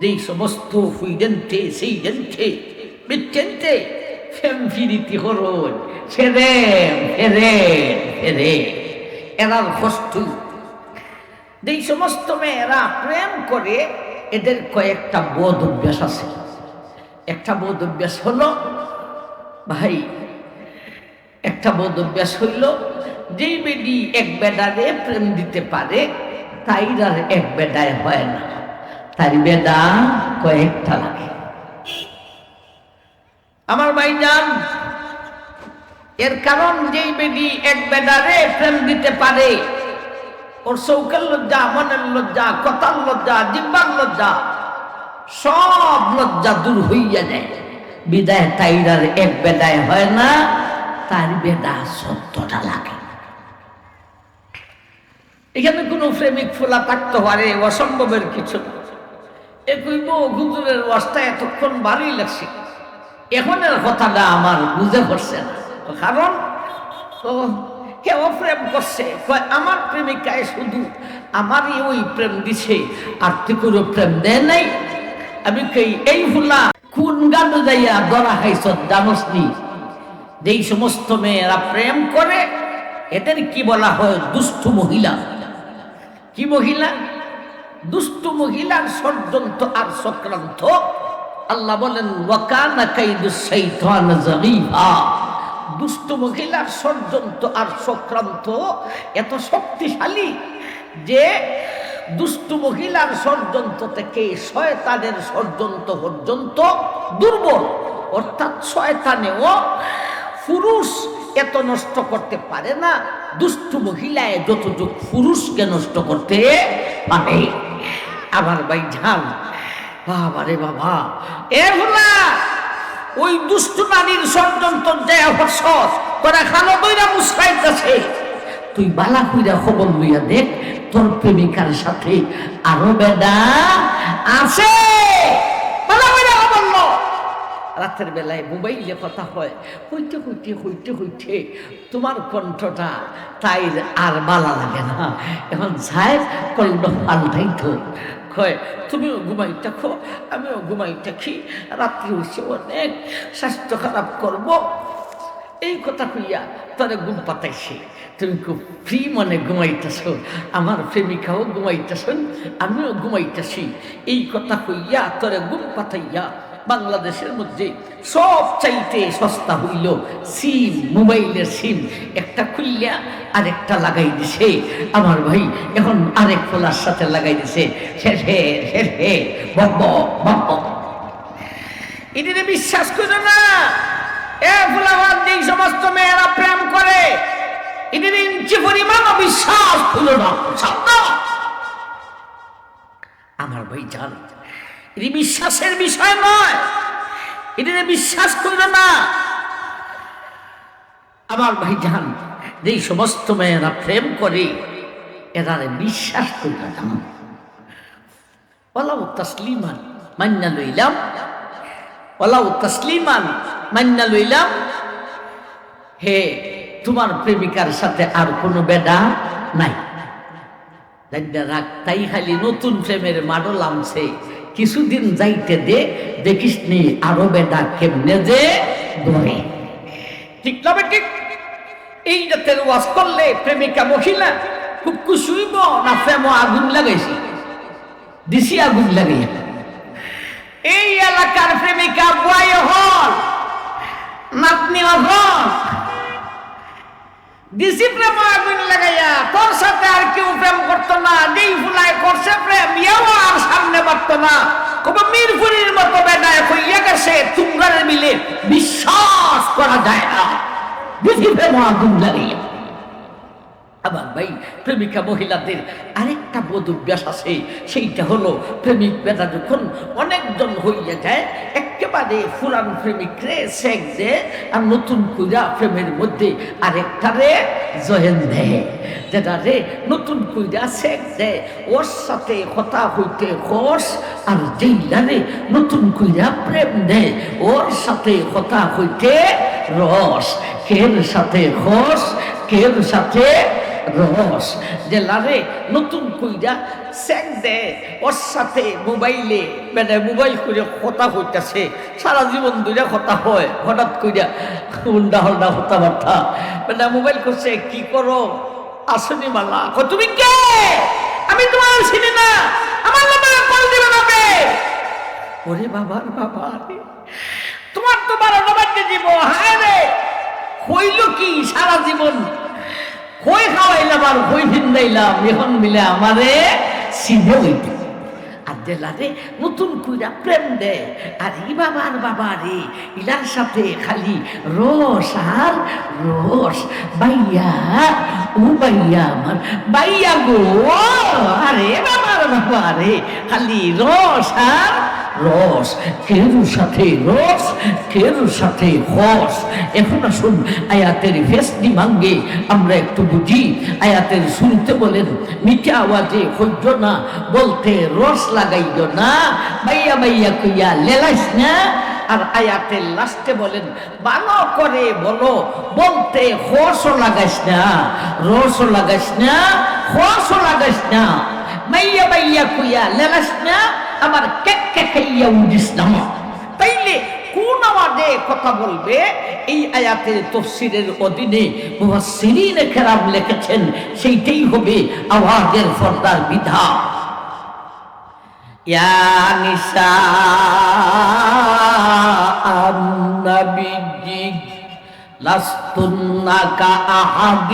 যেই সমস্ত হুইডেন্টে সেই ডেন্টে মিটেন্টে ফেমফিরিতি হরণ, ফেরে ফেরে ফেরে। এরার কষ্টই যেই সমস্ত মেয়েরা প্রেম করে, এদের কয়েকটা বোধ অভ্যাস আছে। একটা বোধ অভ্যাস হলো, ভাই, একটা বোধ অভ্যাস হইল, যেই বেডি এক বেডারে প্রেম দিতে পারে তাইর আর এক বেডায় হয় না। তার বেডা কয়েকটা লাগে আমার ভাই যান এর কারণ যেই বেডি এক বেডারে প্রেম দিতে পারে। ওর চৌকের লজ্জা, মনের লজ্জা, কথার লজ্জা, জিব্বার লজ্জা, সব লজ্জা দূর হইয়া যায়। বিদায় তাইরার এক বেদায় হয় না, তার বেদা সত্যটা লাগে। এখানে কোনো প্রেমিক ফোলা থাকতে পারে, অসম্ভবের কিছু না। এ কইব গুজুরের অবস্থা এতক্ষণ ভালোই লাগছে। এখনের কথাটা আমার বুঝে পড়ছে না। কারণ, ও কেউ প্রেম করছে, কয়, আমার প্রেমিকায় শুধু আমারই ওই প্রেম দিছে, আর তুই প্রেম দেয় নাই। আমি কই, এই ফুলা, কোন গান যাইয়া ধরা খাইছ, জানোস নি? যেই সমস্ত মেয়েরা প্রেম করে, এদের কি বলা হয়, দুষ্ট মহিলা? কি মহিলা? দুষ্ট মহিলার ষড়যন্ত্র আর চক্রান্ত। আল্লাহ বলেন দুষ্ট মহিলার ষড়যন্ত্র আর চক্রান্ত এত শক্তিশালী যে দুষ্ট মহিলার ষড়যন্ত্র থেকে শয়তানের ষড়যন্ত্র পর্যন্ত দুর্বল। অর্থাৎ শয়তানেও পুরুষ এত নষ্ট করতে পারে না, দুষ্ট মহিলায় যতটুক পুরুষকে নষ্ট করতে পারে। আমার ভাই ঝাল বাবা রে বাবা। এ ভোলা ওই দুষ্ট নারীর ষড়যন্ত্র যে হর্ষস তোরা খালো বইরা মুসকাইতেছে তুই বালা কইরা খবর লইয়া দেখ, তোর প্রেমিকার সাথে আরও বেদা আছে। রাতের বেলায় মোবাইলে কথা হয়, হইতে হইতে হইতে হইতে তোমার কণ্ঠটা তাই আর বালা লাগে না। এখন যায় কণ্ঠ পাল্টাইতো কয় তুমিও ঘুমাই থাকো, আমিও ঘুমাই থাকি, রাত্রি হচ্ছে অনেক, স্বাস্থ্য খারাপ করব। এই কথা কইয়া তোরে ঘুম পাতাইছে। তুমি খুব ফ্রি মনে ঘুমাইতেছ, আমার প্রেমিকাও ঘুমাইতেছেন, আমিও ঘুমাইতেছি। এই কথা কইয়া তোরে ঘুম পাতাইয়া বাংলাদেশের মধ্যে সব চাইতে সস্তা হইল সিম, মোবাইলের সিম। একটা খুললিয়া আরেকটা লাগাই দিছে। আমার ভাই এখন আরেক খোলার সাথে লাগাই দিছে। শেষে বিশ্বাস করো না। এ ফুলাবাদ যেই সমস্ত মেয়েরা প্রেম করে। এদের ইঞ্চি পরিমাণ বিশ্বাস হইল না। আমার ভাই জান এটি বিশ্বাসের বিষয় নয়। এটি বিশ্বাস করল না। আমার ভাই জান যেই সমস্ত মেয়েরা প্রেম করে, এরারে বিশ্বাস করল না। ওলাও তসলিমান মান্না লইলাম। ওলাও তসলিমান মান্না লইলাম। হে, তোমার প্রেমিকার সাথে আর কোনো বেডা নাই। রাখ তাই খালি নতুন প্রেমের মাডল আমছে কিছুদিন যাইতে দে, দেখিস নি আরও বেডা কেমনে যে ধরে ঠিক তবে ঠিক? এই জাতের ওয়াজ করলে প্রেমিকা মহিলা খুব কুসুইব না প্রেম আগুন লাগাইছি? দিছি আগুন লাগাইয়া এই এলাকার প্রেমিকা বয় হল, নাতনি হল দিছি প্রেম লাগাইয়া তোর সাথে আর কেউ প্রেম করতো না যেই ফুলায় করছে প্রেম ইয়াও আর সামনে পারতো না। কবে মিরপুরির মতো বেদায় হইয়া গেছে তুমগার মিলে বিশ্বাস করা যায় না। দিছি প্রেম লাগাইয়া আবার ভাই প্রেমিকা মহিলাদের আরেকটা বোধ অভ্যাস আছে, সেইটা হলো প্রেমিক বেদা যখন অনেকজন হইয়া যায়, একেবারে ফুরান প্রেমিক রে শেখ দে আর নতুন কুইরা প্রেমের মধ্যে আরেকটারে জয়েন দেয়। যেটা রে নতুন কুইরা শেখ দেয়, ওর সাথে কথা হইতে খোস আর যেই যেইলারে নতুন কুইরা প্রেম দেয়, ওর সাথে কথা হইতে রস। কের সাথে খোস কের সাথে রস যে লারে নতুন কইরা চেক দে, ওর সাথে মোবাইলে মানে মোবাইল করে কথা হইতাছে, সারা জীবন দুইটা কথা হয়, হঠাৎ কইরা উল্টা হল্টা কথাবার্তা। মানে মোবাইল করছে কি করো? আসনি মালা। তুমি কে? আমি তোমার চিনি না। আমার নামে কল দিবে না বে। ওরে বাবার বাবা তোমার তো বারো নবান্নে দিব হায় রে। হইল কি সারা জীবন? কই খাওয়াইলাম আর কই ভিন্দাইলাম এখন মিলে আমারে সিধে হইতে আর দেলারে নতুন কুইরা প্রেম দে, আর ই বাবার বাবা রে, ইলার সাথে খালি রস আর রস। বাইয়া ও বাইয়া আমার বাইয়া গো, আরে বাবার বাবা রে, খালি রস আর রস কেরুর সাথে রস কেরুর সাথে হস এখন আসুন আয়াতের ফেসটি মাঙ্গে, আমরা একটু বুঝি। আয়াতের শুনতে বলেন মিঠা আওয়াজে হইজ না, বলতে রস লাগাইজ না, বাইয়া বাইয়া কইয়া লেলাইস না। আর আয়াতের লাস্টে বলেন বানো করে বলো, বলতে হসও লাগাইস না, রসও লাগাইস না হসও লাগাইস না মাইয়া মাইয়া কুইয়া লেলাস না আমার কেক কেকাইয়া উঠিস না তাইলে কোন আওয়াজে কথা বলবে এই আয়াতের তফসিরের অধীনে মুহাসসিরিনে কেরাম লিখেছেন সেইটাই হবে আওয়াজের ফর্দার বিধা ইয়া নিসা النبي لستن كأحد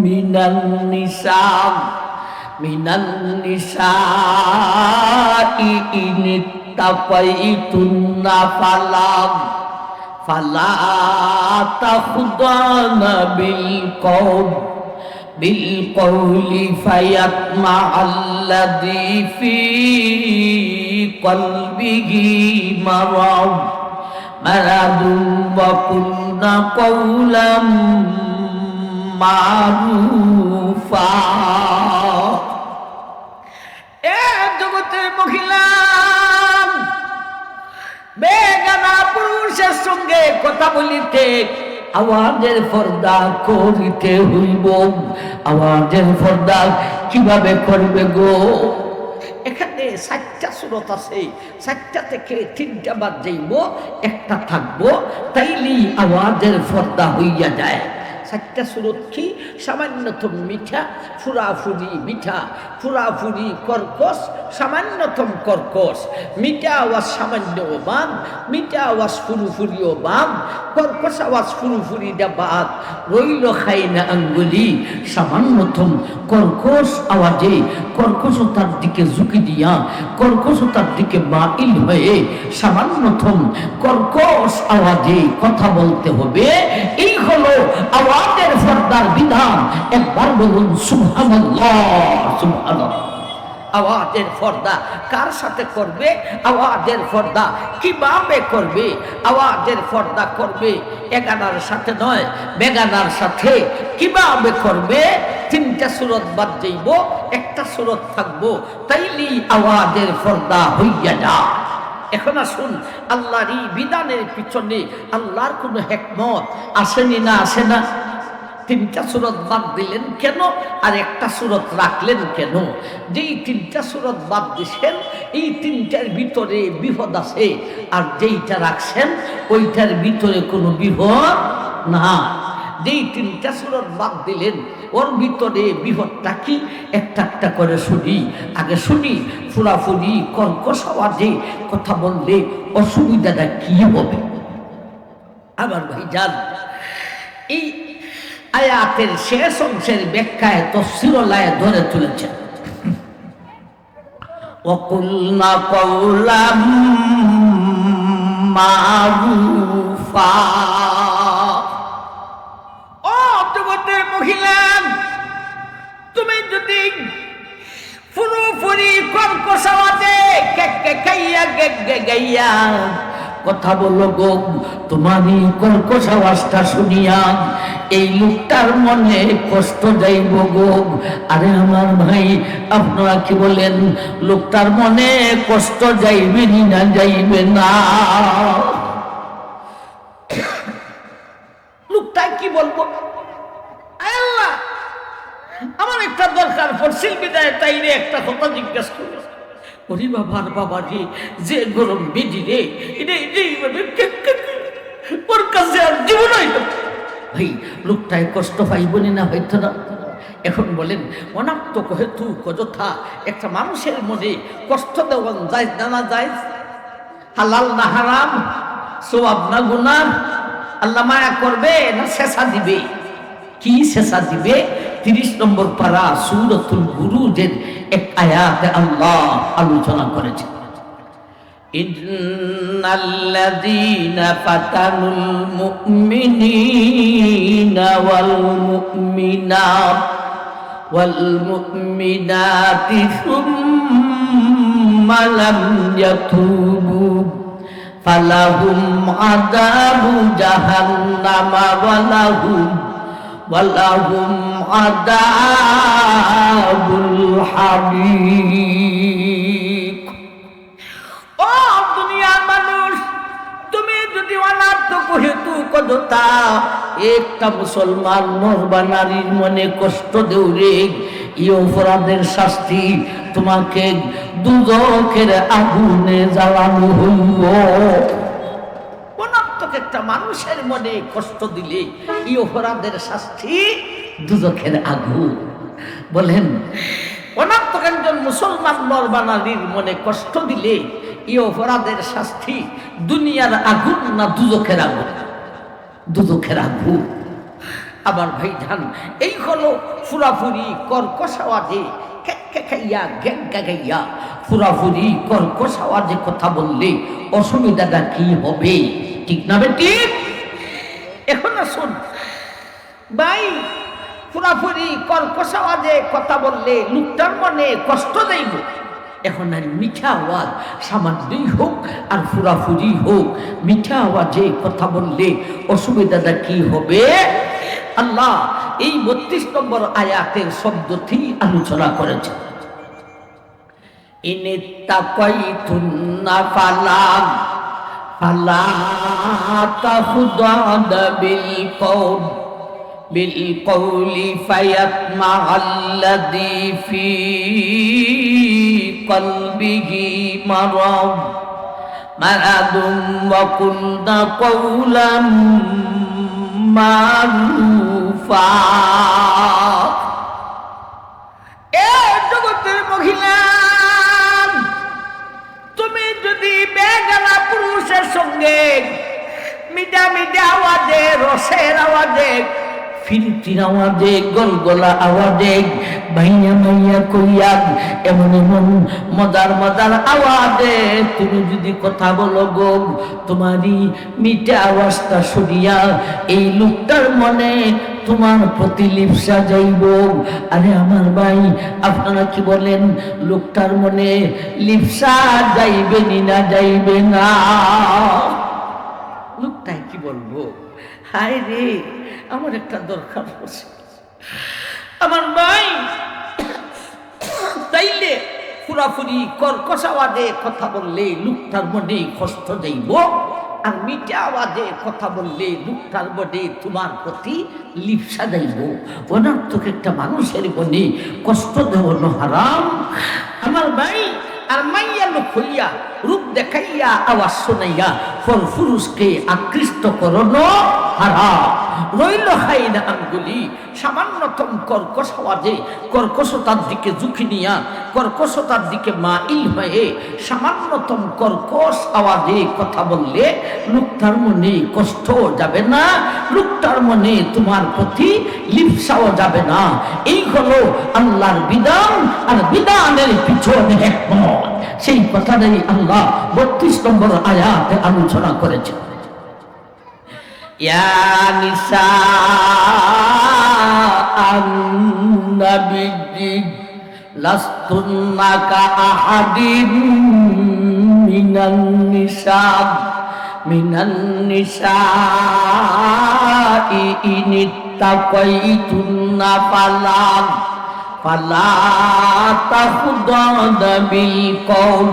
من النساء من النساء إن اتقيتن فلا فلا تخضعن بالقول بالقول فيطمع الذي في قلبه مرض مرض وقلن قولا معروفا জগতের মহিলা বেগানা পুরুষের সঙ্গে কথা বলিতে আওয়াজের পর্দা করিতে হইব। আওয়াজের পর্দা কীভাবে করবে গো? এখানে চারটা সুরত আছে চারটা থেকে তিনটা বাদ যাইব, একটা থাকব তাইলেই আওয়াজের পর্দা হইয়া যায়। চারটা সুরত কি? সামান্যতম মিঠা ফুরাফুরি, মিঠা ফুরাফুরি, কর্কশ, সামান্যতম কর্কশ। মিঠা আওয়াজ সামান্য বাদ মিঠা আওয়াজ ফুরুফুরিও বাদ কর্কশ আওয়াজ ফুরুফুরিটা বাদ। রইল খাই না আঙ্গুলি, সামান্যতম কর্কশ আওয়াজে। কর্কশতার দিকে ঝুঁকি দিয়া, কর্কশতার দিকে বাতিল হয়ে সামান্যতম কর্কশ আওয়াজে কথা বলতে হবে। এই হলো আওয়াজের ফর্দার বিধান। একবার বলুন, সুবহানাল্লাহ। আওয়াজের ফর্দা কার সাথে করবে? আওয়াজের ফর্দা কীভাবে করবে? আওয়াজের ফর্দা করবে এগানার সাথে নয়, বেগানার সাথে। কীভাবে করবে? তিনটা সুরত বাদ যাইব, একটা সুরত থাকব তাইলেই আওয়াজের ফর্দা হইয়া যা এখন আসুন, আল্লাহর এই বিধানের পিছনে আল্লাহর কোনো হেকমত আসেনি না আসে না? তিনটা সুরত বাদ দিলেন কেন? আর একটা সুরত রাখলেন কেন? যেই তিনটা সুরত বাদ দিছেন, এই তিনটার ভিতরে বিপদ আছে। আর যেইটা রাখছেন, ওইটার ভিতরে কোনো বিপদ না যেই তিনটা সুরত বাদ দিলেন, ওর ভিতরে বিপদটা কি? একটা একটা করে শুনি। আগে শুনি, ফুরাফুরি, কর্কশ আওয়াজে কথা বললে অসুবিধাটা কি হবে? আমার ভাই যান এই আয়াতের শেষ অংশের ব্যাখ্যায় তফসিরলায় ধরে তুলেছেন وقلنا قولا معروفا ও জগতের মহিলা তুমি যদি ফুরুফুরি কর্কশ আওয়াজে কেক কেকাইয়া গেক গাইয়া কথা বলো গো। তোমারই কর্কশ আওয়াজটা শুনিয়া এই লোকটার মনে কষ্ট যাইব গো। আরে আমার ভাই, আপনারা কি বলেন, লোকটার মনে কষ্ট যাইবে না যাইবে না? লোকটা কি বলব? আল্লাহ, আমার একটা দরকার গেছিল বিদায় তাইরে একটা কথা জিজ্ঞাসা করল ওরে বাবার বাবা রে যে গরম বেজি রে এটা এটা এইভাবে কে- কে- কে- ওর কাছে আর জীবন হইতো ভাই, লোকটায় কষ্ট পাইবনি না, হইতো না। এখন বলেন অনাত্মক হেতু অযথা একটা মানুষের মনে কষ্ট দেওয়া যায় না না যায়? হালাল না হারাম? সোয়াব না গুনা আল্লাহ মায়া করবে না শেষা দিবে? কি শেষা দিবে? তিরিশ নম্বর পারা সুরতুল গুরুজের এক আয়াতে আল্লাহ আলোচনা করেছে إن الذين فتنوا المؤمنين والمؤمنات والمؤمنات ثم لم يتوبوا فلهم عذاب جهنم ولهم ولهم عذاب الحريق ও দুনিয়ার মানুষ তুমি যদি অনার্থক হেতু কদতা একটা মুসলমান নর বা নারীর মনে কষ্ট দেও রে এই অপরাধের শাস্তি তোমাকে দুদকের আগুনে জ্বালানো হইব একটা মানুষের মনে কষ্ট দিলে এই শাস্তি দুদকের আগুন। বলেন অনাত্মক একজন মুসলমান নর বা মনে কষ্ট দিলে এই অপরাধের শাস্তি দুনিয়ার আগুন না দুদকের আগুন? দুদকের আগুন। আবার ভাই ধান এই হলো ফুরাফুরি কর্কশ আওয়াজে খাইয়া গ্যাং গাইয়া ফুরাফুরি কর্কশ আওয়াজে কথা বললে অসুবিধাটা কি হবে? ঠিক না, বেটি? এখন আসুন ভাই পুরাপুরি কর্কশ আওয়াজে কথা বললে লোকটার মনে কষ্ট দেইব। এখন আর মিঠা আওয়াজ সামান্যই হোক আর ফুরাফুরি হোক, মিঠা আওয়াজে কথা বললে অসুবিধাটা কি হবে? আল্লাহ এই বত্রিশ নম্বর আয়াতের শব্দটি আলোচনা করেছে ইনে তাকাইতুন্না ফালাম ফালা তাখুদানা বিল কওল بالقول فيطمع الذي في قلبه مرض مرض وقلن قولا معروفا এ জগতের মহিলা বেগানা পুরুষের সঙ্গে মিডা মিডা আওয়াজে রসের আওয়াজে ফিরতির আওয়াজে, গলগলা আওয়াজে, ভাইয়া মাইয়া কইয়া, এমন এমন মজার মজার আওয়াজে। তুমি যদি কথা বলো গো, তোমারই মিঠে আওয়াজটা শুনিয়া এই লোকটার মনে তোমার প্রতি লিপসা যাইব। আরে আমার ভাই, আপনারা কি বলেন, লোকটার মনে লিপসা যাইবে না যাইবে না? লোকটাই কি বলব? হায় রে! আমার একটা দরকার পড়ছে আমার ভাই তাইলে ফুরাফুরি কর্কশ আওয়াজে কথা বললে লোকটার মনে কষ্ট যাইব আর মিঠা আওয়াজে কথা বললে লোকটার মনে তোমার প্রতি লিপসা যাইব। অনার্থক একটা মানুষের মনে কষ্ট দেওয়ানো হারাম। আমার ভাই আর মাইয়া লোক রূপ দেখাইয়া আওয়াজ শোনাইয়া, ফল ফুরুষকে আকৃষ্ট করনো হারা। রইল হাইনা আঙ্গুলি, সামান্যতম কর্কশ আওয়াজে কর্কশতার দিকে ঝুঁকি নিয়া, কর্কশতার দিকে মাইল হয়ে সামান্যতম কর্কশ আওয়াজে কথা বললে, লোকটার মনে কষ্ট যাবে না, লোকটার মনে তোমার প্রতি লিপসাও যাবে না। এই হলো আল্লাহর বিধান আর বিধানের পিছনে একমত সেই কথাটাই আল্লাহ বত্রিশ নম্বর আয়াতে আলোচনা করেছে। লাস্তুন্নাকা আহাদিন মিনান নিসা মিনান فلا فلا تخضعن بالقول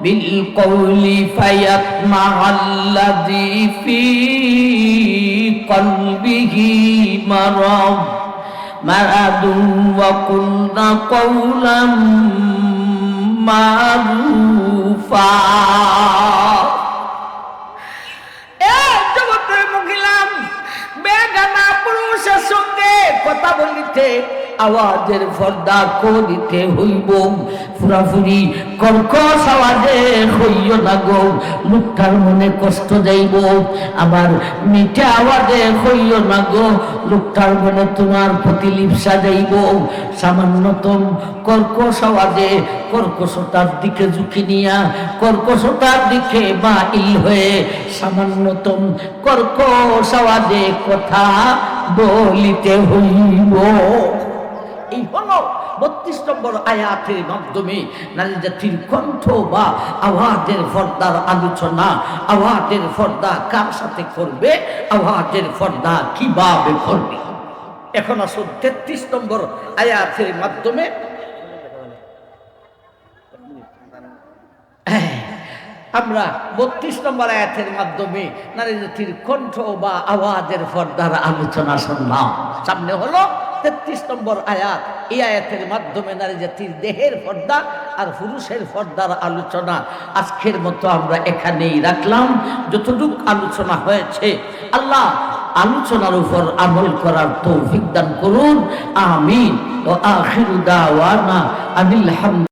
بالقول فيطمع الذي في قلبه مرض مرضوا وقلنا قولا معروفا এই জগতের মহিলাম বেগানা পুরুষের সঙ্গে কথা বলিতে আওয়াজের পর্দা করিতে হইব। ফুরাফুরি, কর্কশ আওয়াজে হইও না গো লোকটার মনে কষ্ট যাইব। আবার মিঠে আওয়াজে হইও না গো লোকটার মনে তোমার প্রতি লিপসা যাইব। সামান্যতম কর্কশ আওয়াজে কর্কশতার দিকে ঝুঁকি নিয়া, কর্কশতার দিকে বা হয়ে সামান্যতম কর্কশ আওয়াজে কথা বলিতে হইব। এই হলো বত্রিশ নম্বর আয়াতের মাধ্যমে নারী জাতির কণ্ঠ বা আওয়াজের ফর্দার আলোচনা আওয়াজের ফর্দা কার সাথে করবে আওয়াজের ফর্দা কীভাবে করবে? এখন আসুন তেত্রিশ নম্বর আয়াতের মাধ্যমে। হ্যাঁ, আমরা বত্রিশ নম্বর আয়াতের মাধ্যমে নারী জাতির কণ্ঠ বা আওয়াজের ফর্দার আলোচনা শুনলাম। সামনে হলো তেত্রিশ নম্বর আয়াত, এই আয়াতের মাধ্যমে নারী জাতির দেহের পর্দা আর পুরুষের পর্দার আলোচনা। আজকের মতো আমরা এখানেই রাখলাম। যতটুক আলোচনা হয়েছে, আল্লাহ আলোচনার উপর আমল করার তৌফিক দান করুন। আমিন। ও আনিল